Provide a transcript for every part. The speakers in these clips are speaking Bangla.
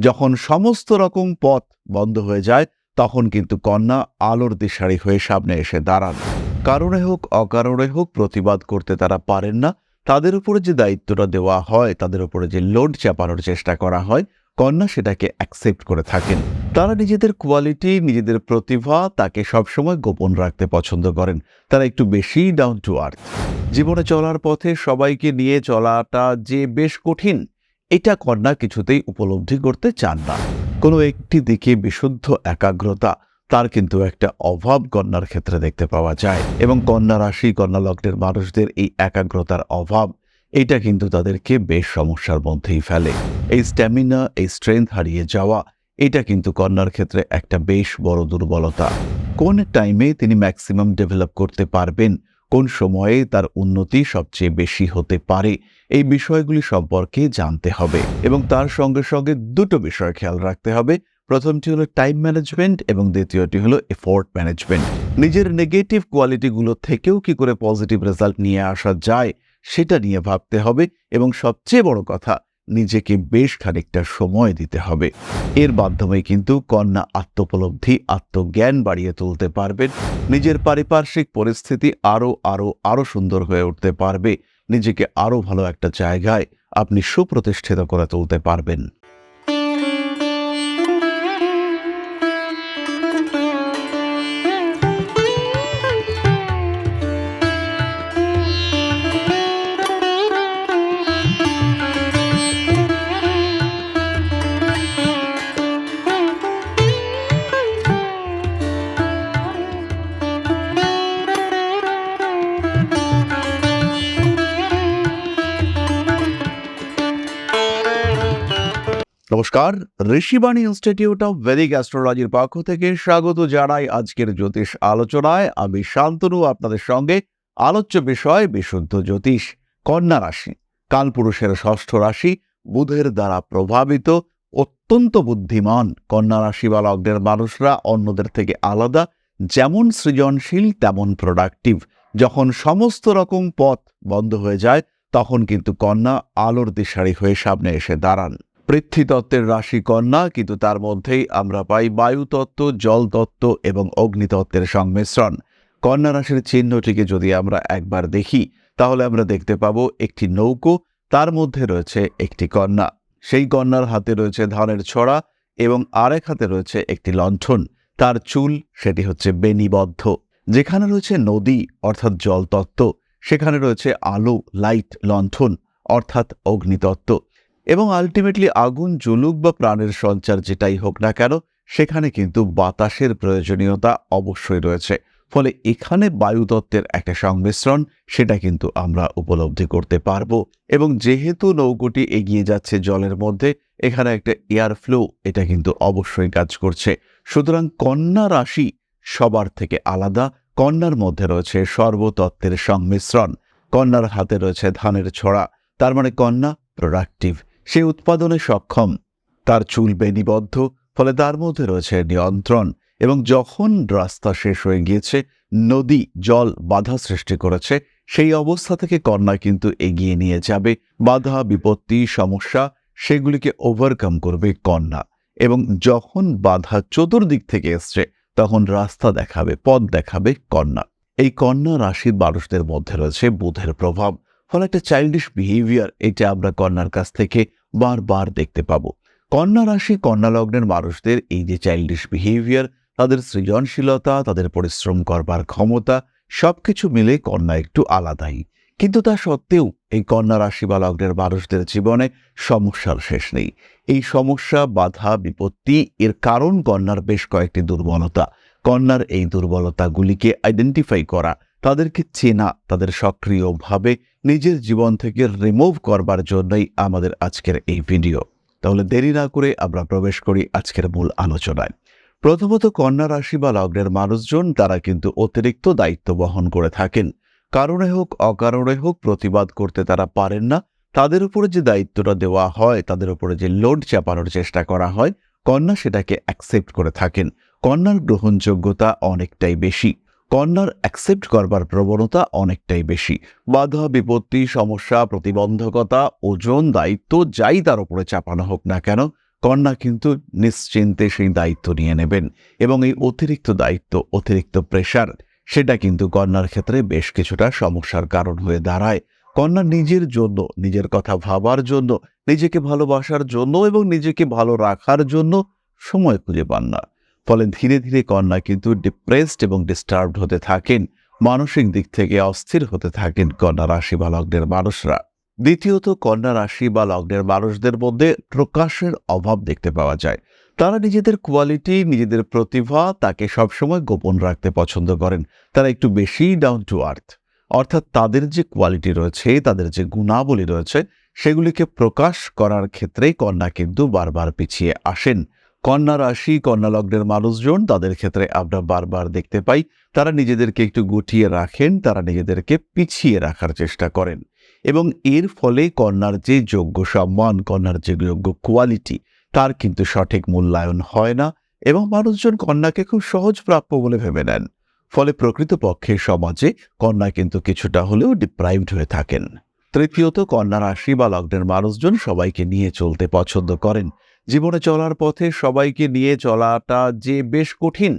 যখন সমস্ত রকম পথ বন্ধ হয়ে যায়, তখন কিন্তু কন্যা আলোর দিশারি হয়ে সামনে এসে দাঁড়ান। কারণে হোক, অকারণে হোক, প্রতিবাদ করতে তারা পারেন না। তাদের উপরে যে দায়িত্বটা দেওয়া হয়, তাদের উপরে যে লোড চাপানোর চেষ্টা করা হয়, কন্যা সেটাকে অ্যাকসেপ্ট করে থাকেন। তারা নিজেদের কোয়ালিটি নিজেদের প্রতিভা, তাকে সবসময় গোপন রাখতে পছন্দ করেন। তারা একটু বেশি ডাউন টু আর্থ জীবনে চলার পথে সবাইকে নিয়ে চলাটা যে বেশ কঠিন এটা কন্যা কিছুতেই উপলব্ধি করতে চান না। কোনো একটি দিকে বিশুদ্ধ একাগ্রতা, তার কিন্তু একটা অভাব কন্যার ক্ষেত্রে দেখতে পাওয়া যায় এবং কন্যা রাশি, কন্যা লগ্নের মানুষদের এই একাগ্রতার অভাব, এটা কিন্তু তাদেরকে বেশ সমস্যার মধ্যেই ফেলে। এই স্ট্যামিনা এই স্ট্রেংথ হারিয়ে যাওয়া, এটা কিন্তু কন্যার ক্ষেত্রে একটা বেশ বড় দুর্বলতা। কোন টাইমে তিনি ম্যাক্সিমাম ডেভেলপ করতে পারবেন, কোন সময়ে তার উন্নতি সবচেয়ে বেশি হতে পারে এই বিষয়গুলি সম্পর্কে জানতে হবে এবং তার সঙ্গে সঙ্গে দুটো বিষয় খেয়াল রাখতে হবে। প্রথমটি হলো টাইম ম্যানেজমেন্ট এবং দ্বিতীয়টি হলো এফোর্ট ম্যানেজমেন্ট নিজের নেগেটিভ কোয়ালিটিগুলো থেকেও কি করে পজিটিভ রেজাল্ট নিয়ে আসা যায় সেটা নিয়ে ভাবতে হবে এবং সবচেয়ে বড় কথা, নিজেকে বেশ খানিকটা সময় দিতে হবে। এর মাধ্যমে কিন্তু কন্যা আত্মোপলব্ধি, আত্মজ্ঞান বাড়িয়ে তুলতে পারবেন। নিজের পারিপার্শ্বিক পরিস্থিতি আরও আরও আরও সুন্দর হয়ে উঠতে পারবে। নিজেকে আরও ভালো একটা জায়গায় আপনি সুপ্রতিষ্ঠিত করে তুলতে পারবেন। নমস্কার। ঋষিবাণী ইনস্টিটিউট অফ ভেদিক অ্যাস্ট্রোলজির পক্ষ থেকে স্বাগত জানাই আজকের জ্যোতিষ আলোচনায়। আমি শান্তনু, আপনাদের সঙ্গে আলোচ্য বিষয় বিশুদ্ধ জ্যোতিষ, কন্যা রাশি। কালপুরুষের ষষ্ঠ রাশি বুধের দ্বারা প্রভাবিত, অত্যন্ত বুদ্ধিমান কন্যা রাশি বা লগ্নের মানুষরা অন্যদের থেকে আলাদা, যেমন সৃজনশীল তেমন প্রোডাক্টিভ যখন সমস্ত রকম পথ বন্ধ হয়ে যায়, তখন কিন্তু কন্যা আলোর দিশারি হয়ে সামনে এসে দাঁড়ান। পৃথ্বীতত্ত্বের রাশি কন্যা, কিন্তু তার মধ্যেই আমরা পাই বায়ুতত্ত্ব, জলতত্ত্ব এবং অগ্নিতত্ত্বের সংমিশ্রণ। কন্যা রাশির চিহ্নটিকে যদি আমরা একবার দেখি, তাহলে আমরা দেখতে পাব একটি নৌকো, তার মধ্যে রয়েছে একটি কন্যা। সেই কন্যার হাতে রয়েছে ধানের ছড়া এবং আরেক হাতে রয়েছে একটি লণ্ঠন। তার চুল, সেটি হচ্ছে বেনিবদ্ধ যেখানে রয়েছে নদী, অর্থাৎ জলতত্ত্ব, সেখানে রয়েছে আলো, লাইট, লণ্ঠন, অর্থাৎ অগ্নিতত্ত্ব। এবং আলটিমেটলি আগুন, জুলুক বা প্রাণের সঞ্চার যেটাই হোক না কেন, সেখানে কিন্তু বাতাসের প্রয়োজনীয়তা অবশ্যই রয়েছে। ফলে এখানে বায়ুতত্ত্বের একটা সংমিশ্রণ, সেটা কিন্তু আমরা উপলব্ধি করতে পারব। এবং যেহেতু নৌকোটি এগিয়ে যাচ্ছে জলের মধ্যে, এখানে একটা এয়ার ফ্লো এটা কিন্তু অবশ্যই কাজ করছে। সুতরাং কন্যা রাশি সবার থেকে আলাদা, কন্যার মধ্যে রয়েছে সর্বতত্ত্বের সংমিশ্রণ। কন্যার হাতে রয়েছে ধানের ছড়া, তার মানে কন্যা প্রোডাক্টিভ সে উৎপাদনে সক্ষম। তার চুল বেনিবদ্ধ, ফলে তার মধ্যে রয়েছে নিয়ন্ত্রণ এবং যখন রাস্তা শেষ হয়ে গিয়েছে, নদী, জল বাধা সৃষ্টি করেছে, সেই অবস্থা থেকে কন্যা কিন্তু এগিয়ে নিয়ে যাবে। বাধা, বিপত্তি, সমস্যা, সেগুলিকে ওভারকাম করবে কন্যা এবং যখন বাধা চতুর্দিক থেকে এসছে, তখন রাস্তা দেখাবে, পথ দেখাবে কন্যা। এই কন্যা রাশির মানুষদের মধ্যে রয়েছে বুধের প্রভাব, ফলে একটা চাইল্ডিশ বিহেভিয়ার এটা আমরা কন্যার কাছ থেকে বারবার দেখতে পাব। কন্যা রাশি, কন্যা লগ্নের মানুষদের এই যে চাইল্ডিশ বিহেভিয়ার তাদের সৃজনশীলতা, তাদের পরিশ্রম করবার ক্ষমতা, সবকিছু মিলে কন্যা একটু আলাদাই। কিন্তু তা সত্ত্বেও এই কন্যা রাশি বা লগ্নের মানুষদের জীবনে সমস্যার শেষ নেই। এই সমস্যা, বাধা, বিপত্তি এর কারণ কন্যার বেশ কয়েকটি দুর্বলতা। কন্যার এই দুর্বলতাগুলিকে আইডেন্টিফাই করা তাদেরকে চেনা, তাদের সক্রিয়ভাবে নিজের জীবন থেকে রিমুভ করবার জন্যই আমাদের আজকের এই ভিডিও তাহলে দেরি না করে আমরা প্রবেশ করি আজকের মূল আলোচনায়। প্রথমত কন্যা রাশি বা লগ্নের মানুষজন, তারা কিন্তু অতিরিক্ত দায়িত্ব বহন করে থাকেন। কারণে হোক, অকারণে হোক, প্রতিবাদ করতে তারা পারেন না। তাদের উপরে যে দায়িত্বটা দেওয়া হয়, তাদের উপরে যে লোড চাপানোর চেষ্টা করা হয়, কন্যা সেটাকে অ্যাকসেপ্ট করে থাকেন। কন্যার গ্রহণযোগ্যতা অনেকটাই বেশি। কন্যার অ্যাকসেপ্ট করবার প্রবণতা অনেকটাই বেশি। বাধা, বিপত্তি, সমস্যা, প্রতিবন্ধকতা, ওজন, দায়িত্ব যাই তার উপরে চাপানো হোক না কেন, কন্যা কিন্তু নিশ্চিন্তে সেই দায়িত্ব নিয়ে নেবেন এবং এই অতিরিক্ত দায়িত্ব, অতিরিক্ত প্রেশার সেটা কিন্তু কন্যার ক্ষেত্রে বেশ কিছুটা সমস্যার কারণ হয়ে দাঁড়ায়। কন্যা নিজের জন্য, নিজের কথা ভাবার জন্য, নিজেকে ভালোবাসার জন্য এবং নিজেকে ভালো রাখার জন্য সময় খুঁজে পান না। ফলে ধীরে ধীরে কন্যা কিন্তু ডিপ্রেসড এবং ডিস্টার্বড হতে থাকেন, মানসিক দিক থেকে অস্থির হতে থাকেন কন্যা রাশি বা লগ্নের মানুষরা। দ্বিতীয়ত, কন্যা রাশি বা লগ্নের মানুষদের মধ্যে প্রকাশের অভাব দেখতে পাওয়া যায়। তারা নিজেদের কোয়ালিটি নিজেদের প্রতিভা তাকে সবসময় গোপন রাখতে পছন্দ করেন। তারা একটু বেশি ডাউন টু আর্থ অর্থাৎ তাদের যে কোয়ালিটি রয়েছে, তাদের যে গুণাবলী রয়েছে, সেগুলিকে প্রকাশ করার ক্ষেত্রেই কন্যা কিন্তু বারবার পিছিয়ে আসেন। কন্যা রাশি, কন্যা লগ্নের মানুষজন তাদের ক্ষেত্রে আমরা বারবার দেখতে পাই। তারা নিজেদেরকে একটু গুটিয়ে রাখেন, তারা নিজেদেরকে পিছিয়ে রাখার চেষ্টা করেন। এবং এর ফলে কন্যার যে যোগ্য সম্মান, কন্যার যে যোগ্য কোয়ালিটি তার কিন্তু সঠিক মূল্যায়ন হয় না এবং মানুষজন কন্যাকে খুব সহজ প্রাপ্য বলে ভেবে নেন। ফলে প্রকৃতপক্ষে সমাজে কন্যা কিন্তু কিছুটা হলেও ডিপ্রাইভড হয়ে থাকেন। তৃতীয়ত, কন্যা রাশি বা লগ্নের মানুষজন সবাইকে নিয়ে চলতে পছন্দ করেন। জীবনে চলার পথে সবাইকে নিয়ে চলাটা যে বেশ কঠিন,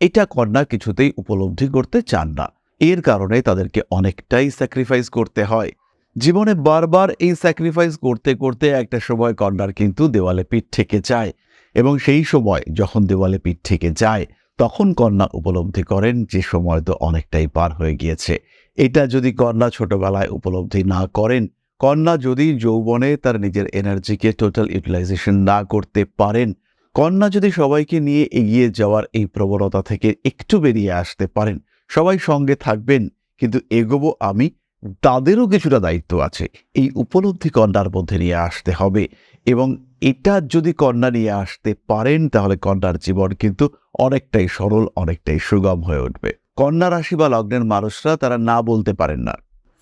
এটা কন্যা কিছুতেই উপলব্ধি করতে চান না। এর কারণে তাদেরকে অনেকটাই স্যাক্রিফাইস করতে হয়। জীবনে বারবার এই স্যাক্রিফাইস করতে করতে একটা সময় কন্যার কিন্তু দেওয়ালে পিঠ থেকে যায় এবং সেই সময় যখন দেওয়ালে পিঠ থেকে যায়, তখন কন্যা উপলব্ধি করেন যে সময় তো অনেকটাই পার হয়ে গিয়েছে। এটা যদি কন্যা ছোটবেলায় উপলব্ধি না করেন কন্যা যদি যৌবনে তার নিজের এনার্জিকে টোটাল ইউটিলাইজেশন না করতে পারেন, কন্যা যদি সবাইকে নিয়ে এগিয়ে যাওয়ার এই প্রবণতা থেকে একটু বেরিয়ে আসতে পারেন, সবাই সঙ্গে থাকবেন, কিন্তু এগোবো আমি, তাদেরও কিছুটা দায়িত্ব আছে। এই উপলব্ধি কন্যার মধ্যে নিয়ে আসতে হবে এবং এটা যদি কন্যা নিয়ে আসতে পারেন, তাহলে কন্যার জীবন কিন্তু অনেকটাই সরল, অনেকটাই সুগম হয়ে উঠবে। কন্যা রাশি বা লগ্নের মানুষরা তারা না বলতে পারেন না।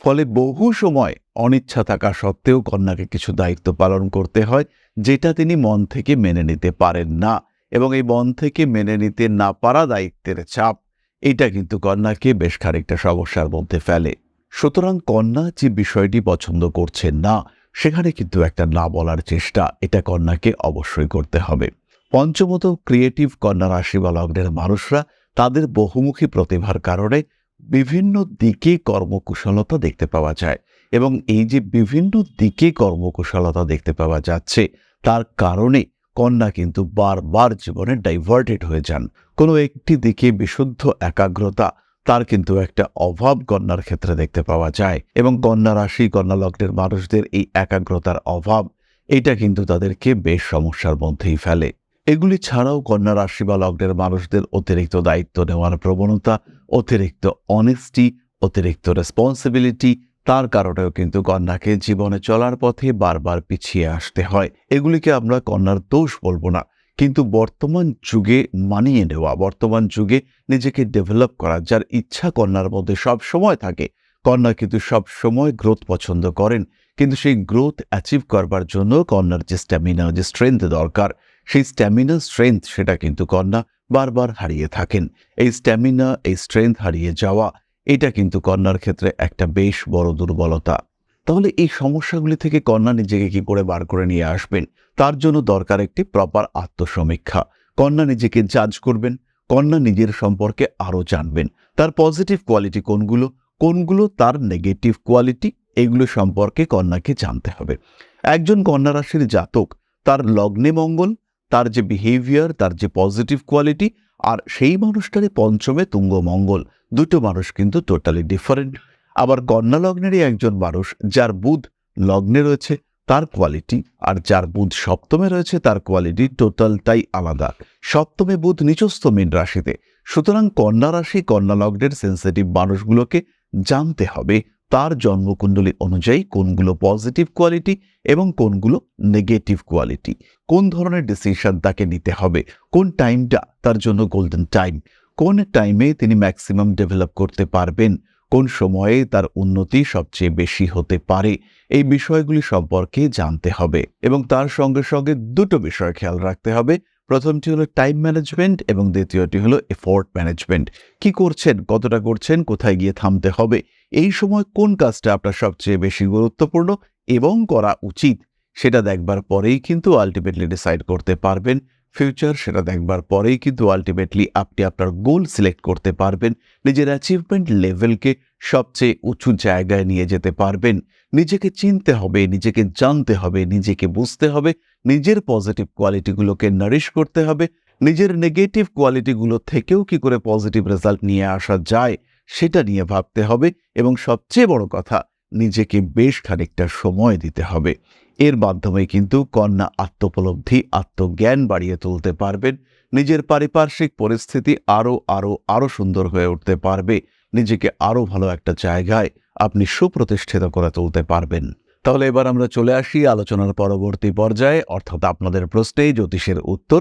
ফলে বহু সময় অনিচ্ছা থাকা সত্ত্বেও কন্যাকে কিছু দায়িত্ব পালন করতে হয়, যেটা তিনি মন থেকে মেনে নিতে পারেন না এবং এই মন থেকে মেনে নিতে না পারা দায়িত্বের চাপ। এটা কিন্তু কন্যাকে বেশ খানিকটা সমস্যার মধ্যে ফেলে। সুতরাং কন্যা যে বিষয়টি পছন্দ করছেন না, সেখানে কিন্তু একটা না বলার চেষ্টা, এটা কন্যাকে অবশ্যই করতে হবে। পঞ্চমত ক্রিয়েটিভ কন্যা রাশি বা লগ্নের মানুষরা তাদের বহুমুখী প্রতিভার কারণে বিভিন্ন দিকে কর্মকুশলতা দেখতে পাওয়া যায়। এবং এই যে বিভিন্ন দিকে কর্মকুশলতা দেখতে পাওয়া যাচ্ছে, তার কারণে কন্যা কিন্তু বারবার জীবনে ডাইভার্টেড হয়ে যান। কোনো একটি দিকে বিশুদ্ধ একাগ্রতা, তার কিন্তু একটা অভাব কন্যার ক্ষেত্রে দেখতে পাওয়া যায় এবং কন্যা রাশি, কন্যা লগ্নের মানুষদের এই একাগ্রতার অভাব, এটা কিন্তু তাদেরকে বেশ সমস্যার মধ্যেই ফেলে। এগুলি ছাড়াও কন্যা রাশি বা লগ্নের মানুষদের অতিরিক্ত দায়িত্ব নেওয়ার প্রবণতা, অতিরিক্ত অনেস্টি অতিরিক্ত রেসপন্সিবিলিটি তার কারণেও কিন্তু কন্যাকে জীবনে চলার পথে বারবার পিছিয়ে আসতে হয়। এগুলিকে আমরা কন্যার দোষ বলব না। কিন্তু বর্তমান যুগে মানিয়ে নেওয়া, বর্তমান যুগে নিজেকে ডেভেলপ করা, যার ইচ্ছা কন্যার মধ্যে সব সময় থাকে, কন্যা কিন্তু সব সময় গ্রোথ পছন্দ করেন। কিন্তু সেই গ্রোথ অ্যাচিভ করবার জন্য কন্যার যে স্ট্যামিনা যে স্ট্রেংথ দরকার, সেই স্ট্যামিনা স্ট্রেংথ সেটা কিন্তু কন্যা বারবার হারিয়ে থাকেন। এই স্ট্যামিনা এই স্ট্রেংথ হারিয়ে যাওয়া এটা কিন্তু কন্যার ক্ষেত্রে একটা বেশ বড় দুর্বলতা। তাহলে এই সমস্যাগুলি থেকে কন্যা নিজেকে কি করে বার করে নিয়ে আসবেন? তার জন্য দরকার একটি প্রপার আত্মসমীক্ষা। কন্যা নিজেকে জাজ করবেন, কন্যা নিজের সম্পর্কে আরও জানবেন। তার পজিটিভ কোয়ালিটি কোনগুলো? কোনগুলো তার নেগেটিভ কোয়ালিটি এগুলো সম্পর্কে কন্যাকে জানতে হবে। একজন কন্যা রাশির জাতক, তার লগ্নে মঙ্গল, তার যে বিহেভিয়ার তার যে পজিটিভ কোয়ালিটি আর সেই মানুষটারই পঞ্চমে তুঙ্গ মঙ্গল দুটো মানুষ কিন্তু টোটালি ডিফারেন্ট আবার কন্যা লগ্নেরই একজন মানুষ, যার বুধ লগ্নে রয়েছে, তার কোয়ালিটি আর যার বুধ সপ্তমে রয়েছে, তার কোয়ালিটি টোটালটাই আলাদা। সপ্তমে বুধ নিচস্থ মীন রাশিতে। সুতরাং কন্যা রাশি কন্যা লগ্নের সেন্সিটিভ মানুষগুলোকে জানতে হবে তার জন্মকুণ্ডলী অনুযায়ী কোনগুলো পজিটিভ কোয়ালিটি এবং কোনগুলো নেগেটিভ কোয়ালিটি কোন ধরনের ডিসিশন তাকে নিতে হবে? কোন টাইমটা তার জন্য গোল্ডেন টাইম কোন টাইমে তিনি ম্যাক্সিমাম ডেভেলপ করতে পারবেন? কোন সময়ে তার উন্নতি সবচেয়ে বেশি হতে পারে? এই বিষয়গুলি সম্পর্কে জানতে হবে এবং তার সঙ্গে সঙ্গে দুটো বিষয় খেয়াল রাখতে হবে। প্রথমটি হলো টাইম ম্যানেজমেন্ট এবং দ্বিতীয়টি হলো এফোর্ট ম্যানেজমেন্ট কি করছেন? কতটা করছেন? কোথায় গিয়ে থামতে হবে? এই সময় কোন কাজটা আপনার সবচেয়ে বেশি গুরুত্বপূর্ণ এবং করা উচিত? সেটা দেখবার পরেই কিন্তু আলটিমেটলি ডিসাইড করতে পারবেন। ফিউচার সেটা দেখবার পরেই কিন্তু আলটিমেটলি আপনি আপনার গোল সিলেক্ট করতে পারবেন। নিজের অ্যাচিভমেন্ট লেভেলকে সবচেয়ে উঁচু জায়গায় নিয়ে যেতে পারবেন। নিজেকে চিনতে হবে, নিজেকে জানতে হবে, নিজেকে বুঝতে হবে, নিজের পজিটিভ কোয়ালিটিগুলোকে নারিশ করতে হবে, নিজের নেগেটিভ কোয়ালিটিগুলো থেকেও কি করে পজিটিভ রেজাল্ট নিয়ে আসা যায়, সেটা নিয়ে ভাবতে হবে এবং সবচেয়ে বড় কথা, নিজেকে বেশ খানিকটা সময় দিতে হবে। এর মাধ্যমে কিন্তু কন্যা আত্মোপলব্ধি, আত্মজ্ঞান বাড়িয়ে তুলতে পারবেন। নিজের পারিপার্শ্বিক পরিস্থিতি আরও আরও আরও সুন্দর হয়ে উঠতে পারবে। নিজেকে আরও ভালো একটা জায়গায় আপনি সুপ্রতিষ্ঠিত করে তুলতে পারবেন। তাহলে এবার আমরা চলে আসি আলোচনার পরবর্তী পর্যায়ে। অর্থাৎ আপনাদের প্রশ্নে জ্যোতিষের উত্তর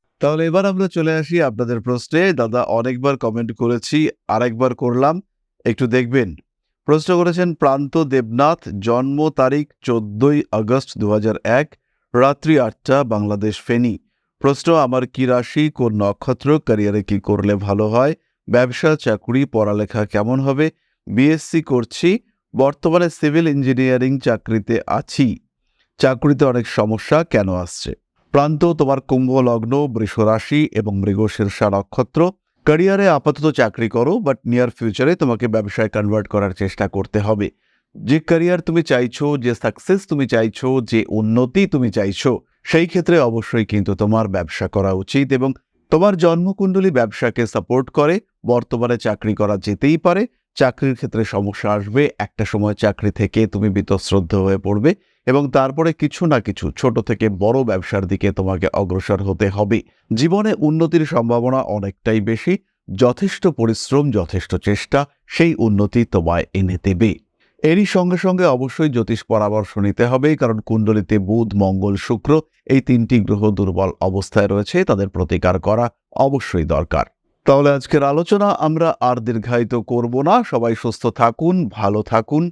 তাহলে এবার আমরা চলে আসি আপনাদের প্রশ্নে। দাদা, অনেকবার কমেন্ট করেছি, আরেকবার করলাম। একটু দেখবেন। প্রশ্ন করেছেন, প্রান্ত দেবনাথ, জন্ম তারিখ চোদ্দই আগস্ট দু এক, রাত্রি আটটা, বাংলাদেশ ফেনী। প্রশ্ন, আমার কি রাশি, কোন নক্ষত্র ক্যারিয়ারে কি করলে ভালো হয়, ব্যবসা, চাকুরি, পড়ালেখা কেমন হবে বিএসসি করছি, বর্তমানে সিভিল ইঞ্জিনিয়ারিং চাকরিতে আছি। চাকরিতে অনেক সমস্যা কেন আসছে? প্রান্ত, তোমার কুম্ভ লগ্ন বৃষ রাশি এবং মৃগশীর্ষা নক্ষত্র ক্যারিয়ারে আপাতত চাকরি করো বাট নিয়ার ফিউচারে তোমাকে ব্যবসায় কনভার্ট করার চেষ্টা করতে হবে। যে ক্যারিয়ার তুমি চাইছো, যে সাকসেস তুমি চাইছো, যে উন্নতি তুমি চাইছো, সেই ক্ষেত্রে অবশ্যই কিন্তু তোমার ব্যবসা করা উচিত এবং তোমার জন্মকুণ্ডলী ব্যবসাকে সাপোর্ট করে। বর্তমানে চাকরি করা যেতেই পারে। চাকরির ক্ষেত্রে সমস্যা আসবে। একটা সময় চাকরি থেকে তুমি বিতশ্রদ্ধ হয়ে পড়বে। এবং তারপরে কিছু না কিছু ছোট থেকে বড় ব্যবসার দিকে তোমাকে অগ্রসর হতে হবে। জীবনে উন্নতির সম্ভাবনা অনেকটাই বেশি, যথেষ্ট পরিশ্রম, যথেষ্ট চেষ্টা, সেই উন্নতি তোমায় এনে দেবে। এরই সঙ্গে সঙ্গে অবশ্যই জ্যোতিষ পরামর্শ নিতে হবে, কারণ কুণ্ডলিতে বুধ, মঙ্গল, শুক্র এই তিনটি গ্রহ দুর্বল অবস্থায় রয়েছে, তাদের প্রতিকার করা অবশ্যই দরকার। তাহলে আজকের আলোচনা আমরা আর দীর্ঘায়িত করব না। সবাই সুস্থ থাকুন, ভালো থাকুন।